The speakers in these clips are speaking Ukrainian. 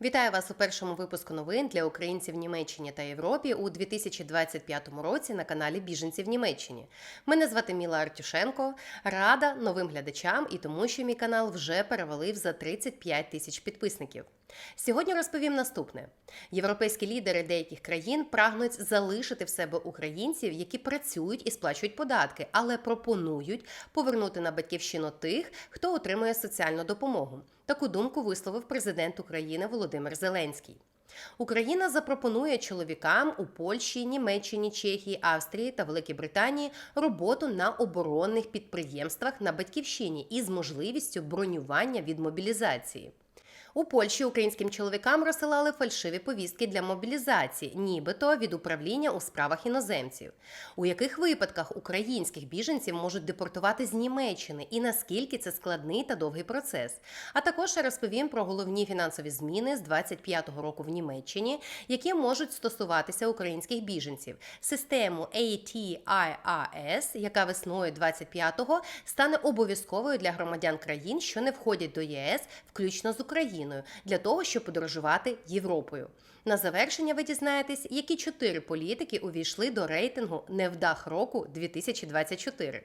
Вітаю вас у першому випуску новин для українців в Німеччині та Європі у 2025 році на каналі Біженці в Німеччині. Мене звати Міла Артюшенко. Рада новим глядачам і тому, що мій канал вже перевалив за 35 тисяч підписників. Сьогодні розповім наступне: європейські лідери деяких країн прагнуть залишити в себе українців, які працюють і сплачують податки, але пропонують повернути на батьківщину тих, хто отримує соціальну допомогу. Таку думку висловив президент України Володимир Зеленський. Україна запропонує чоловікам у Польщі, Німеччині, Чехії, Австрії та Великій Британії роботу на оборонних підприємствах на батьківщині із можливістю бронювання від мобілізації. У Польщі українським чоловікам розсилали фальшиві повістки для мобілізації, нібито від управління у справах іноземців. У яких випадках українських біженців можуть депортувати з Німеччини і наскільки це складний та довгий процес? А також розповім про головні фінансові зміни з 25-го року в Німеччині, які можуть стосуватися українських біженців. Систему ATIAS, яка весною 25-го стане обов'язковою для громадян країн, що не входять до ЄС, включно з Україною, для того, щоб подорожувати Європою. На завершення ви дізнаєтесь, які чотири політики увійшли до рейтингу невдах року 2024.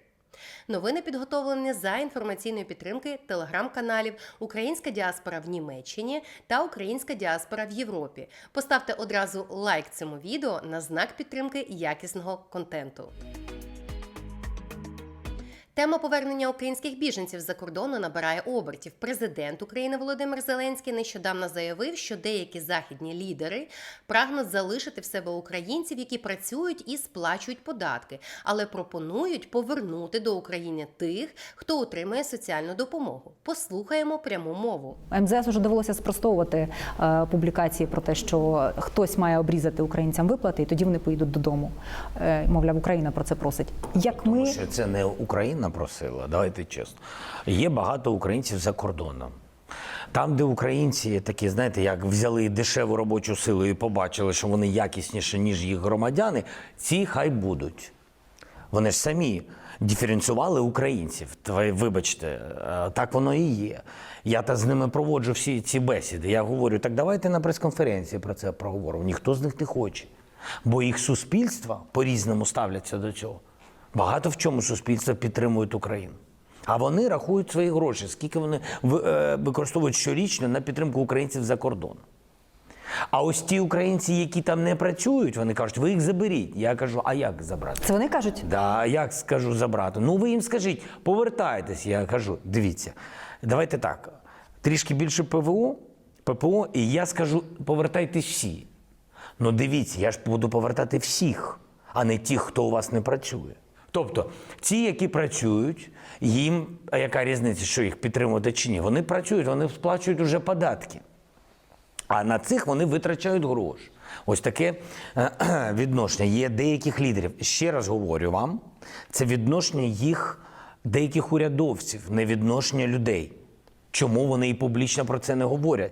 Новини підготовлені за інформаційної підтримки телеграм-каналів Українська діаспора в Німеччині та Українська діаспора в Європі. Поставте одразу лайк цьому відео на знак підтримки якісного контенту. Тема повернення українських біженців за кордону набирає обертів. Президент України Володимир Зеленський нещодавно заявив, що деякі західні лідери прагнуть залишити в себе українців, які працюють і сплачують податки, але пропонують повернути до України тих, хто отримує соціальну допомогу. Послухаємо пряму мову. МЗС вже довелося спростовувати е, публікації про те, що хтось має обрізати українцям виплати, і тоді вони поїдуть додому. Е, мовляв, Україна про це просить. Як ми Тому що це не Україна просила, давайте чесно. Є багато українців за кордоном. Там, де українці такі, знаєте, як взяли дешеву робочу силу і побачили, що вони якісніші, ніж їх громадяни, ці хай будуть. Вони ж самі диференціювали українців. Ви Вибачте, е, так воно і є. Я та з ними проводжу всі ці бесіди. Я говорю, так давайте на прес-конференції про це проговоримо. Ніхто з них не хоче. Бо їх суспільства по-різному ставляться до цього. Багато в чому суспільства підтримують Україну. А вони рахують свої гроші, скільки вони е, використовують щорічно на підтримку українців за кордоном. А ось ті українці, які там не працюють, вони кажуть, ви їх заберіть. Я кажу, а як забрати? це вони кажуть? Да, як скажу забрати? Ну ви їм скажіть, повертайтесь. Я кажу, дивіться, давайте так. Трішки більше ПВО, ППО, і я скажу, повертайтесь всі. Ну дивіться, я ж буду повертати всіх, а не тих, хто у вас не працює. Тобто, ті, які працюють, їм, яка різниця, що їх підтримувати чи ні? Вони працюють, вони сплачують уже податки. А на цих вони витрачають гроші. Ось таке е, відношення є деяких лідерів. Ще раз говорю вам, це відношення їх деяких урядовців, не відношення людей. Чому вони і публічно про це не говорять?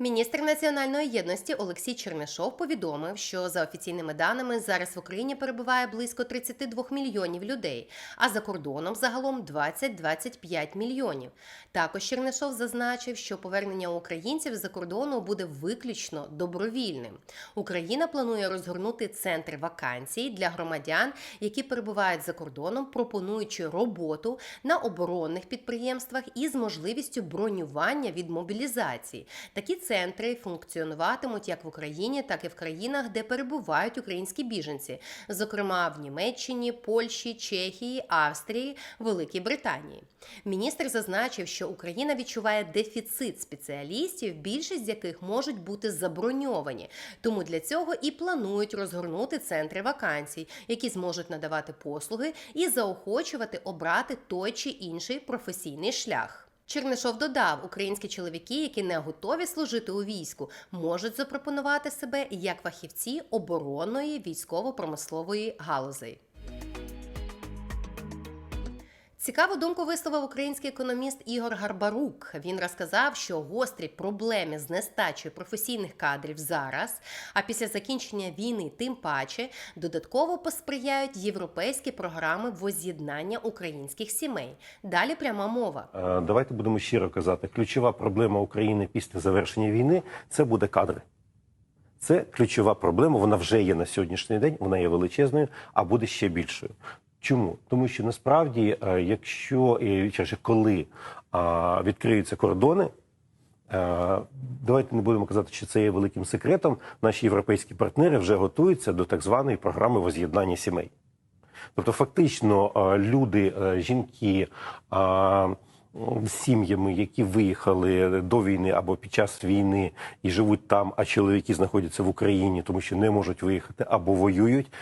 Міністр національної єдності Олексій Чернишов повідомив, що за офіційними даними зараз в Україні перебуває близько 32 мільйонів людей, а за кордоном загалом 20-25 мільйонів. Також Чернишов зазначив, що повернення українців за кордону буде виключно добровільним. Україна планує розгорнути центр вакансій для громадян, які перебувають за кордоном, пропонуючи роботу на оборонних підприємствах із можливістю бронювання від мобілізації. Такі центри функціонуватимуть як в Україні, так і в країнах, де перебувають українські біженці, зокрема в Німеччині, Польщі, Чехії, Австрії, Великій Британії. Міністр зазначив, що Україна відчуває дефіцит спеціалістів, більшість з яких можуть бути заброньовані. Тому для цього і планують розгорнути центри вакансій, які зможуть надавати послуги і заохочувати обрати той чи інший професійний шлях. Чернишов додав, українські чоловіки, які не готові служити у війську, можуть запропонувати себе як фахівці оборонної військово-промислової галузей. Цікаву думку висловив український економіст Ігор Гарбарук. Він розказав, що гострі проблеми з нестачею професійних кадрів зараз, а після закінчення війни, тим паче, додатково посприяють європейські програми воз'єднання українських сімей. Далі пряма мова. Е, Давайте будемо щиро казати. Ключова проблема України після завершення війни це буде кадри. Це ключова проблема. Вона вже є на сьогоднішній день. Вона є величезною, а буде ще більшою. Чому? Тому що насправді, е, якщо чи коли відкриються кордони, е, давайте не будемо казати, що це є великим секретом. Наші європейські партнери вже готуються до так званої програми воз'єднання сімей. Тобто, фактично, е, люди, е, жінки е, сім'ями, які виїхали до війни або під час війни і живуть там, а чоловіки знаходяться в Україні, тому що не можуть виїхати або воюють.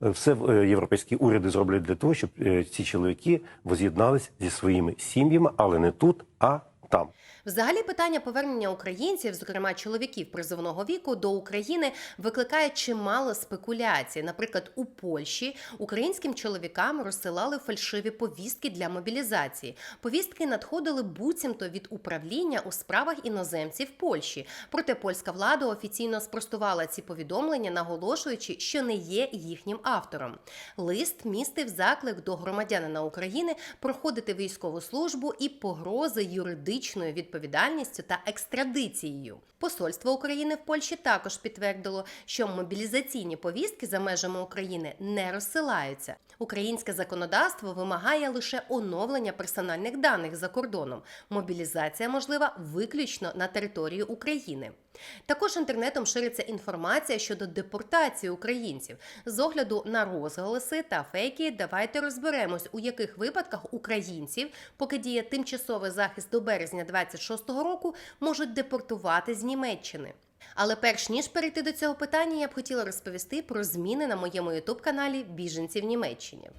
Все е, європейські уряди зроблять для того, щоб е, ці чоловіки воз'єднались зі своїми сім'ями, але не тут, а там. Взагалі, питання повернення українців, зокрема чоловіків призовного віку, до України викликає чимало спекуляцій. Наприклад, у Польщі українським чоловікам розсилали фальшиві повістки для мобілізації. Повістки надходили буцімто від управління у справах іноземців Польщі. Проте польська влада офіційно спростувала ці повідомлення, наголошуючи, що не є їхнім автором. Лист містив заклик до громадянина України проходити військову службу і погрози юридичною відповідальністю та екстрадицією. Посольство України в Польщі також підтвердило, що мобілізаційні повістки за межами України не розсилаються. Українське законодавство вимагає лише оновлення персональних даних за кордоном. Мобілізація можлива виключно на території України. Також інтернетом шириться інформація щодо депортації українців. З огляду на розголоси та фейки, давайте розберемось, у яких випадках українців, поки діє тимчасовий захист до березня 26-го року, можуть депортувати з Німеччини. Але перш ніж перейти до цього питання, я б хотіла розповісти про зміни на моєму ютуб-каналі Біженці в Німеччині.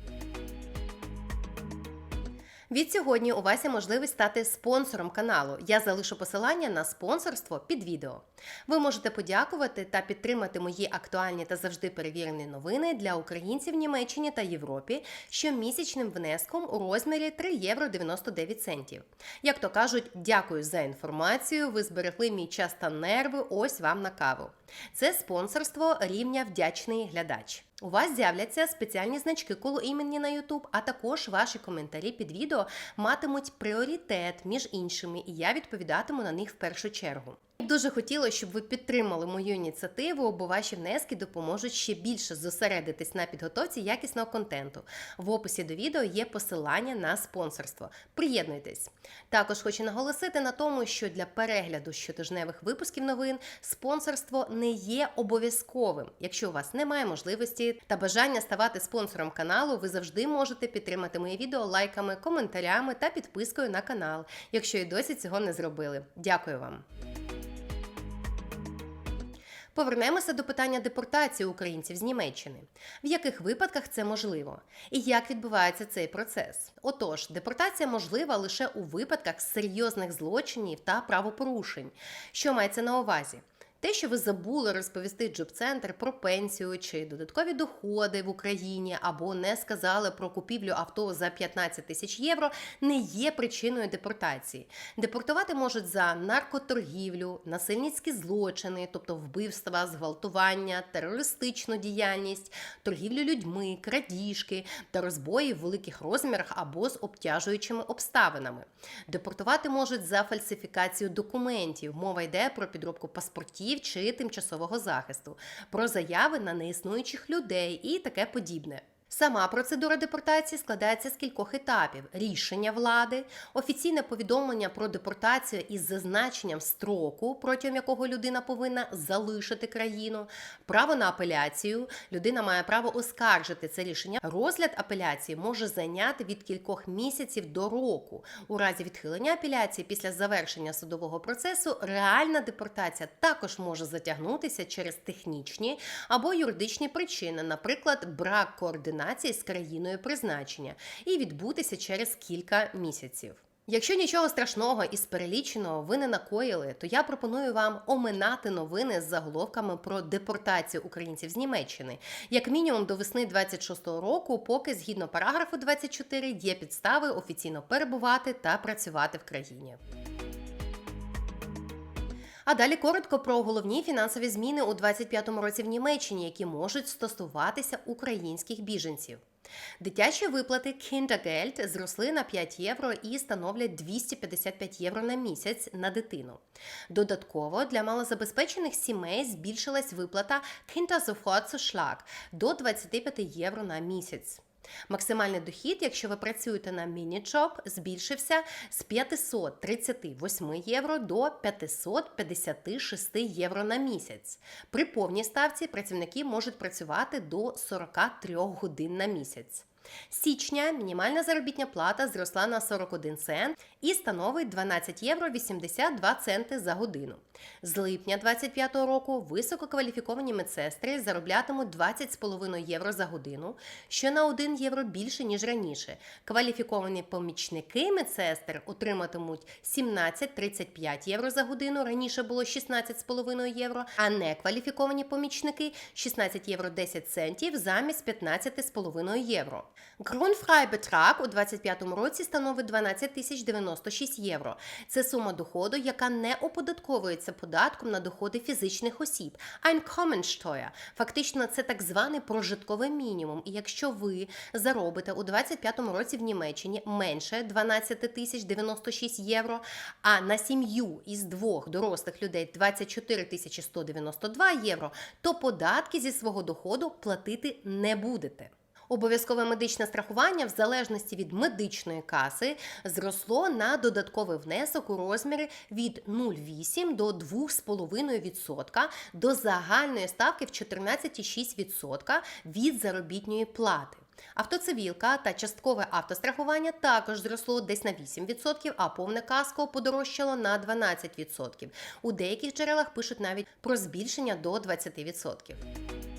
Від сьогодні у вас є можливість стати спонсором каналу. Я залишу посилання на спонсорство під відео. Ви можете подякувати та підтримати мої актуальні та завжди перевірені новини для українців Німеччині та Європі щомісячним внеском у розмірі 3 євро 99 центів. Як то кажуть, дякую за інформацію. Ви зберегли мій час та нерви. Ось вам на каву. Це спонсорство рівня вдячний глядач. У вас з'являться спеціальні значки коло імені на YouTube, а також ваші коментарі під відео матимуть пріоритет між іншими, і я відповідатиму на них в першу чергу. Дуже хотілося, щоб ви підтримали мою ініціативу, бо ваші внески допоможуть ще більше зосередитись на підготовці якісного контенту. В описі до відео є посилання на спонсорство. Приєднуйтесь. Також хочу наголосити на тому, що для перегляду щотижневих випусків новин спонсорство не є обов'язковим. Якщо у вас немає можливості та бажання ставати спонсором каналу, ви завжди можете підтримати мої відео лайками, коментарями та підпискою на канал, якщо і досі цього не зробили. Дякую вам. Повернемося до питання депортації українців з Німеччини. В яких випадках це можливо? І як відбувається цей процес? Отож, депортація можлива лише у випадках серйозних злочинів та правопорушень. Що мається на увазі? Те, що ви забули розповісти джоб-центр про пенсію чи додаткові доходи в Україні, або не сказали про купівлю авто за 15 тисяч євро, не є причиною депортації. Депортувати можуть за наркоторгівлю, насильницькі злочини, тобто вбивства, зґвалтування, терористичну діяльність, торгівлю людьми, крадіжки та розбої в великих розмірах або з обтяжуючими обставинами. Депортувати можуть за фальсифікацію документів. Мова йде про підробку паспортів чи тимчасового захисту, про заяви на неіснуючих людей і таке подібне. Сама процедура депортації складається з кількох етапів: рішення влади, офіційне повідомлення про депортацію із зазначенням строку, протягом якого людина повинна залишити країну, право на апеляцію. Людина має право оскаржити це рішення. Розгляд апеляції може зайняти від кількох місяців до року. У разі відхилення апеляції після завершення судового процесу реальна депортація також може затягнутися через технічні або юридичні причини, наприклад, брак координації з країною призначення, і відбутися через кілька місяців. Якщо нічого страшного із переліченого ви не накоїли, то я пропоную вам оминати новини з заголовками про депортацію українців з Німеччини, як мінімум до весни 26-го року, поки згідно параграфу 24 є підстави офіційно перебувати та працювати в країні. А далі коротко про головні фінансові зміни у 25-му році в Німеччині, які можуть стосуватися українських біженців. Дитячі виплати Kindergeld зросли на 5 євро і становлять 255 євро на місяць на дитину. Додатково для малозабезпечених сімей збільшилась виплата Kindersofortzuschlag до 25 євро на місяць. Максимальний дохід, якщо ви працюєте на міні-джоб, збільшився з 538 євро до 556 євро на місяць. При повній ставці працівники можуть працювати до 43 годин на місяць. Січня мінімальна заробітня плата зросла на 41 цент і становить 12 євро 82 центи за годину. З липня 2025 року висококваліфіковані медсестри зароблятимуть 20,5 євро за годину, що на 1 євро більше ніж раніше. Кваліфіковані помічники медсестер отриматимуть 17,35 євро за годину. Раніше було 16,5 євро, а некваліфіковані помічники 16 євро 10 центів замість 15,5 євро. Grundfreibetrag у 2025 році становить 12 тисяч 96 євро. Це сума доходу, яка не оподатковується податком на доходи фізичних осіб. Einkommensteuer. Фактично, це так званий прожитковий мінімум. І якщо ви заробите у 2025 році в Німеччині менше 12 тисяч 96 євро, а на сім'ю із двох дорослих людей 24 тисячі 192 євро, то податки зі свого доходу платити не будете. Обов'язкове медичне страхування в залежності від медичної каси зросло на додатковий внесок у розмірі від 0,8 до 2,5% до загальної ставки в 14,6% від заробітної плати. Автоцивілка та часткове автострахування також зросло десь на 8%, а повне каско подорожчало на 12%. У деяких джерелах пишуть навіть про збільшення до 20%.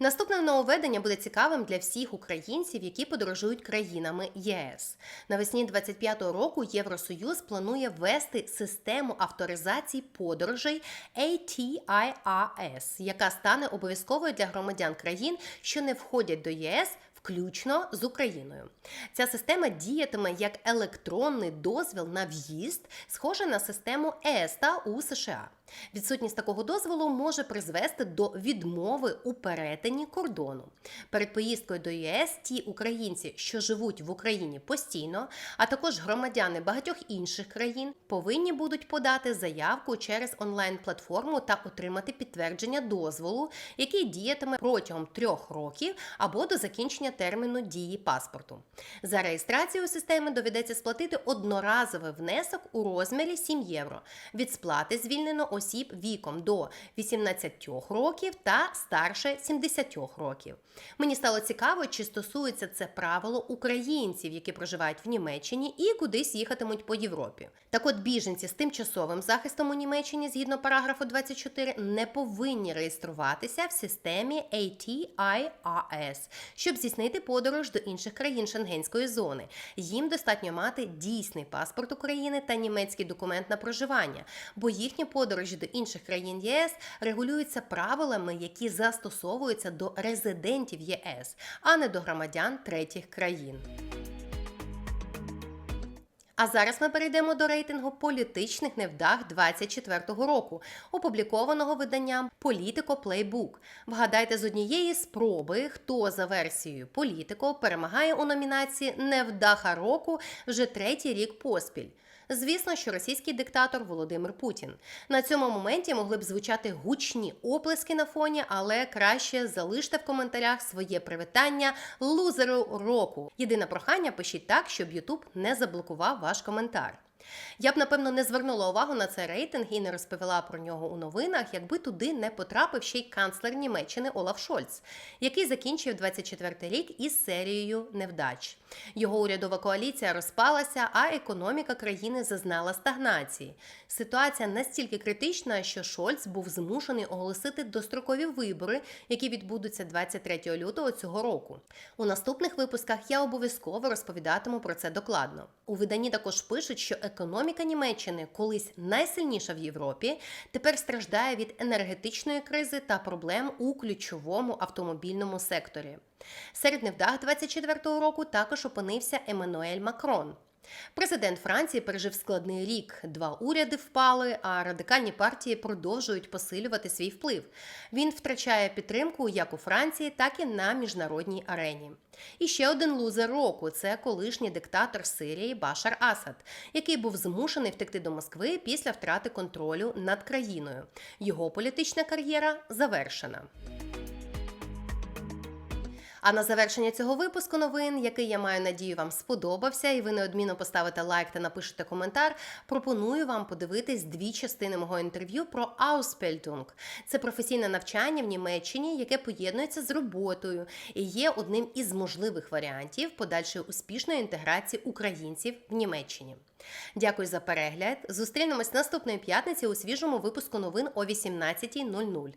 Наступне нововведення буде цікавим для всіх українців, які подорожують країнами ЄС. Навесні 25-го року Євросоюз планує ввести систему авторизації подорожей ATIRS, яка стане обов'язковою для громадян країн, що не входять до ЄС. Включно з Україною. Ця система діятиме як електронний дозвіл на в'їзд, схоже на систему ЕСТА у США. Відсутність такого дозволу може призвести до відмови у перетині кордону. Перед поїздкою до ЄС ті українці, що живуть в Україні постійно, а також громадяни багатьох інших країн, повинні будуть подати заявку через онлайн-платформу та отримати підтвердження дозволу, який діятиме протягом трьох років або до закінчення терміну дії паспорту. За реєстрацію системи доведеться сплатити одноразовий внесок у розмірі 7 євро. Від сплати звільнено осіб віком до 18 років та старше 70 років. Мені стало цікаво, чи стосується це правило українців, які проживають в Німеччині і кудись їхатимуть по Європі. Так от біженці з тимчасовим захистом у Німеччині згідно параграфу 24 не повинні реєструватися в системі ATIRS, щоб здійснити подорож до інших країн Шенгенської зони. Їм достатньо мати дійсний паспорт України та німецький документ на проживання, бо їхні подорожі до інших країн ЄС регулюються правилами, які застосовуються до резидентів ЄС, а не до громадян третіх країн. А зараз ми перейдемо до рейтингу політичних невдах 24-го року, опублікованого виданням Politico Playbook. Вгадайте з однієї спроби, хто за версією Politico перемагає у номінації Невдаха року вже третій рік поспіль. Звісно, що російський диктатор Володимир Путін. На цьому моменті могли б звучати гучні оплески на фоні, але краще залиште в коментарях своє привітання лузеру року. Єдине прохання пишіть так, щоб Ютуб не заблокував ваш коментар. Я б напевно не звернула увагу на цей рейтинг і не розповіла про нього у новинах, якби туди не потрапив ще й канцлер Німеччини Олаф Шольц, який закінчив 24-й рік із серією невдач. Його урядова коаліція розпалася, а економіка країни зазнала стагнації. Ситуація настільки критична, що Шольц був змушений оголосити дострокові вибори, які відбудуться 23 лютого цього року. У наступних випусках я обов'язково розповідатиму про це докладно. У виданні також пишуть, що економіка Німеччини, колись найсильніша в Європі, тепер страждає від енергетичної кризи та проблем у ключовому автомобільному секторі. Серед невдах 24-го року також опинився Еммануель Макрон. Президент Франції пережив складний рік. Два уряди впали, а радикальні партії продовжують посилювати свій вплив. Він втрачає підтримку як у Франції, так і на міжнародній арені. І ще один лузер року це колишній диктатор Сирії Башар Асад, який був змушений втекти до Москви після втрати контролю над країною. Його політична кар'єра завершена. А на завершення цього випуску новин, який я маю надію вам сподобався, і ви неодмінно поставите лайк та напишете коментар. Пропоную вам подивитись дві частини мого інтерв'ю про Ausbildung. Це професійне навчання в Німеччині, яке поєднується з роботою і є одним із можливих варіантів подальшої успішної інтеграції українців в Німеччині. Дякую за перегляд. Зустрінемось наступної п'ятниці у свіжому випуску новин о 18.00.